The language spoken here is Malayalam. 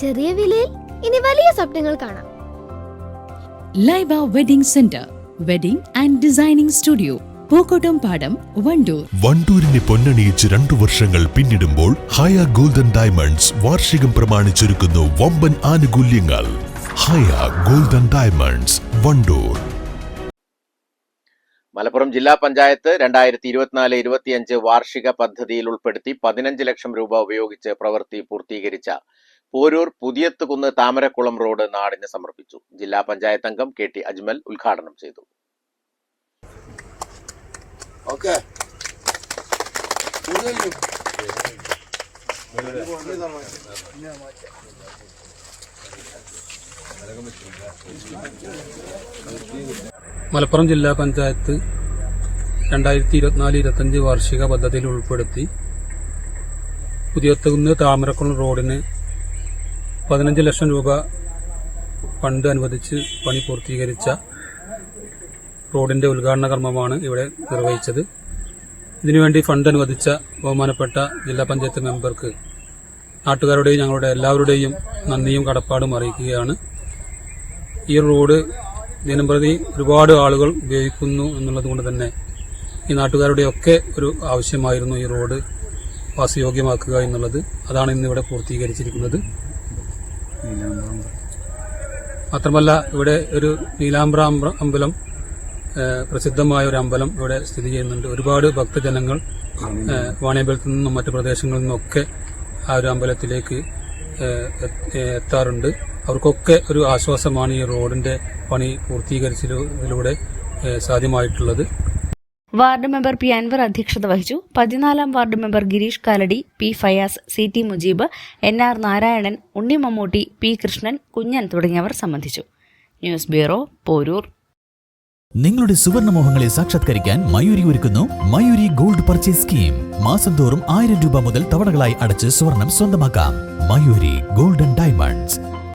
ചെറിയ വിലയിൽ ഇനി വലിയ സ്വപ്നങ്ങൾ കാണാം. Laiba wedding centre wedding and designing studio Pookkottumpadam Wandoor. വണ്ടൂരിനെ പൊന്നണിയിച്ച് രണ്ടു വർഷങ്ങൾ പിന്നിടുമ്പോൾ ഹയ ഗോൾഡൻ ഡയമണ്ട്സ് വാർഷികം പ്രമാണിച്ചൊരുക്കുന്നു വമ്പൻ ആനുകൂല്യങ്ങൾ. Haya golden diamonds Wandoor. Malappuram ജില്ലാ പഞ്ചായത്ത് രണ്ടായിരത്തി ഇരുപത്തിനാല് ഇരുപത്തിയഞ്ച് വാർഷിക പദ്ധതിയിൽ ഉൾപ്പെടുത്തി പതിനഞ്ച് ലക്ഷം രൂപ ഉപയോഗിച്ച് പ്രവൃത്തി പൂർത്തീകരിച്ച പോരൂർ പുതിയത്തുകുന്ന് താമരക്കുളം റോഡ് നാടിന് സമർപ്പിച്ചു. ജില്ലാ പഞ്ചായത്ത് അംഗം കെ ടി അജ്മൽ ഉദ്ഘാടനം ചെയ്തു. ഓക്കെ. മലപ്പുറം ജില്ലാ പഞ്ചായത്ത് രണ്ടായിരത്തി ഇരുപത്തിനാല് ഇരുപത്തഞ്ച് വാർഷിക പദ്ധതിയിൽ ഉൾപ്പെടുത്തി പുതിയത്തുകുന്ന് താമരക്കുളം റോഡിന് പതിനഞ്ച് ലക്ഷം രൂപ ഫണ്ട് അനുവദിച്ച് പണി പൂർത്തീകരിച്ച റോഡിന്റെ ഉദ്ഘാടന കർമ്മമാണ് ഇവിടെ നിർവഹിച്ചത്. ഇതിനുവേണ്ടി ഫണ്ട് അനുവദിച്ച ബഹുമാനപ്പെട്ട ജില്ലാ പഞ്ചായത്ത് മെമ്പർക്ക് നാട്ടുകാരുടെയും ഞങ്ങളുടെ എല്ലാവരുടെയും നന്ദിയും കടപ്പാടും അറിയിക്കുകയാണ്. ഈ റോഡ് ദിനംപ്രതി ഒരുപാട് ആളുകൾ ഉപയോഗിക്കുന്നു എന്നുള്ളത് കൊണ്ട് തന്നെ ഈ നാട്ടുകാരുടെയൊക്കെ ഒരു ആവശ്യമായിരുന്നു ഈ റോഡ് വാസയോഗ്യമാക്കുക എന്നുള്ളത്. അതാണ് ഇന്നിവിടെ പൂർത്തീകരിച്ചിരിക്കുന്നത്. മാത്രമല്ല ഇവിടെ ഒരു നീലാംബ്ര അമ്പലം പ്രസിദ്ധമായ ഒരു അമ്പലം ഇവിടെ സ്ഥിതി ചെയ്യുന്നുണ്ട്. ഒരുപാട് ഭക്തജനങ്ങൾ വാണിയമ്പലത്തിൽ നിന്നും മറ്റു പ്രദേശങ്ങളിൽ നിന്നൊക്കെ ആ ഒരു അമ്പലത്തിലേക്ക് എത്താറുണ്ട്. അവർക്കൊക്കെ ഒരു ആശ്വാസമാണ് ഈ റോഡിന്റെ പണി പൂർത്തീകരിച്ചതിലൂടെ സാധ്യമായിട്ടുള്ളത്. വാർഡ് മെമ്പർ പി അൻവർ അധ്യക്ഷത വഹിച്ചു. പതിനാലാം ward member Gireesh Kalady P Fayas C T Mujeeb N R Narayanan Unni Mammootty P Krishnan Kunhan തുടങ്ങിയവർ സംബന്ധിച്ചു. News bureau Porur. നിങ്ങളുടെ സുവർണമോഹങ്ങളെ സാക്ഷാത്കരിക്കാൻ മയൂരി ഒരുക്കുന്നു മയൂരി ഗോൾഡ് പർച്ചേസ് സ്കീം. മാസം തോറും ആയിരം രൂപ മുതൽ തവണകളായി അടച്ച് സ്വർണം സ്വന്തമാക്കാം. Mayuri golden diamonds.